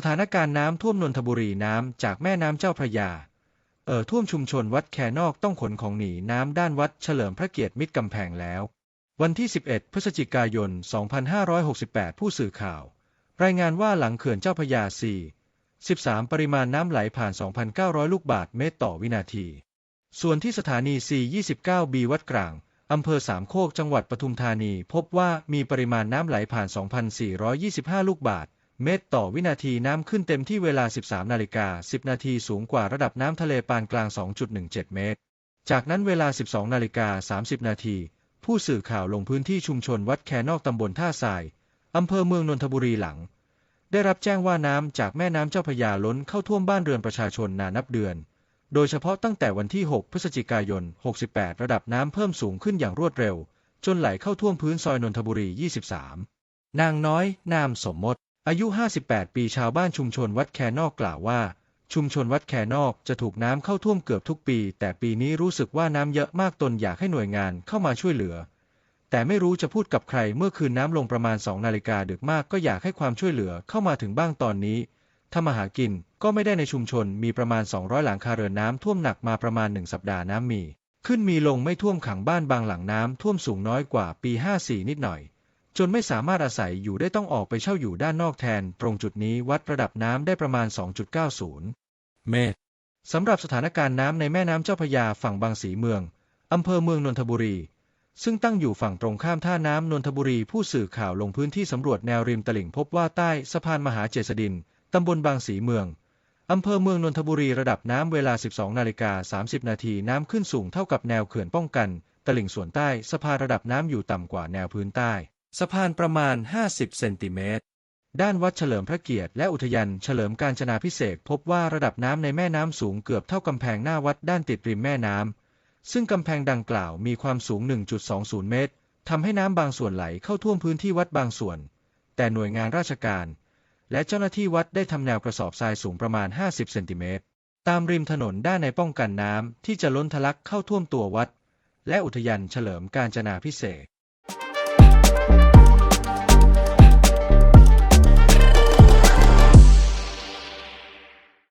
สถานการณ์น้ำท่วมนนทบุรีน้ำจากแม่น้ำเจ้าพระยา เอ่อท่วมชุมชนวัดแคนอกต้องขนของหนีน้ำด้านวัดเฉลิมพระเกียรติมิตรกำแพงแล้ว วันที่ 11 พฤศจิกายน 2568 ผู้สื่อข่าว รายงานว่าหลังเขื่อนเจ้าพระยา 4 13 ปริมาณน้ำไหลผ่าน 2,900 ลูกบาศก์เมตรต่อวินาที ส่วนที่สถานี C29B วัดกลางอำเภอสามโคกจังหวัดปทุมธานี พบว่ามีปริมาณน้ำไหลผ่าน 2,425 ลูกบาศก์ เมตรต่อวินาทีน้ำขึ้นเต็มที่เวลา 13 นาฬิกา 10 นาทีสูงกว่าระดับน้ำทะเลปานกลาง 2.17 เมตร จากนั้นเวลา 12 นาฬิกา 30 นาที ผู้สื่อข่าวลงพื้นที่ชุมชนวัดแคนอกตำบลท่าทราย อำเภอเมืองนนทบุรีหลัง ได้รับแจ้งว่าน้ำจากแม่น้ำเจ้าพยาล้นเข้าท่วมบ้านเรือนประชาชนนานนับเดือน โดยเฉพาะตั้งแต่วันที่ 6 พฤศจิกายน 68 ระดับน้ำเพิ่มสูงขึ้นอย่างรวดเร็ว จนไหลเข้าท่วมพื้นซอยนนทบุรี 23 นางน้อย นามสมมติ อายุ 58 ปีชาวบ้านชุมชนวัดแคนอกกล่าวว่า ชุมชนวัดแคนอกจะถูกน้ำเข้าท่วมเกือบทุกปี แต่ปีนี้รู้สึกว่าน้ำเยอะมากตนอยากให้หน่วยงานเข้ามาช่วยเหลือ แต่ไม่รู้จะพูดกับใครเมื่อคืนน้ำลงประมาณ2นาฬิกาดึกมากก็อยากให้ความช่วยเหลือเข้ามาถึงบ้างตอนนี้ทำมาหากินก็ไม่ได้ในชุมชนมีประมาณ 200 หลังคาเรือนน้ำท่วมหนักมาประมาณ 1 สัปดาห์น้ำมี ขึ้นมีลงไม่ท่วมขังบ้านบางหลังน้ำท่วมสูงน้อยกว่าปี 54 นิดหน่อย จนไม่สามารถอาศัยอยู่ได้ต้องออกไปเช่าอยู่ด้านนอกแทน ตรงจุดนี้วัดระดับน้ำได้ประมาณ 2.90 เมตรสำหรับสถานการณ์น้ำในแม่น้ำเจ้าพระยาฝั่งบางสีเมืองอำเภอเมืองนนทบุรี ซึ่งตั้งอยู่ฝั่งตรงข้ามท่าน้ำนนทบุรีผู้สื่อข่าวลงพื้นที่สำรวจแนวริมตลิ่งพบว่าใต้สะพานมหาเจษฎินตำบลบางสีเมืองอำเภอเมืองนนทบุรีระดับน้ำเวลา 12 นาฬิกา 30 นาทีน้ำขึ้นสูงเท่ากับแนวเขื่อนป้องกัน ตลิ่งส่วนใต้สะพานระดับน้ำอยู่ต่ำกว่าแนวพื้นใต้ สะพานประมาณ 50 เซนติเมตร ด้านวัดเฉลิมพระเกียรติและอุทยานเฉลิมการจนาพิเศษพบว่าระดับน้ำในแม่น้ำสูงเกือบเท่ากำแพงหน้าวัดด้านติดริมแม่น้ำ ซึ่งกำแพงดังกล่าวมีความสูง 1.20 เมตร ทำให้น้ำบางส่วนไหลเข้าท่วมพื้นที่วัดบางส่วน แต่หน่วยงานราชการ และเจ้าหน้าที่วัดได้ทำแนวกระสอบทรายสูงประมาณ 50 เซนติเมตร ตามริมถนนด้านในป้องกันน้ำที่จะล้นทะลักเข้าท่วมตัววัด และอุทยานเฉลิมการจนาพิเศษ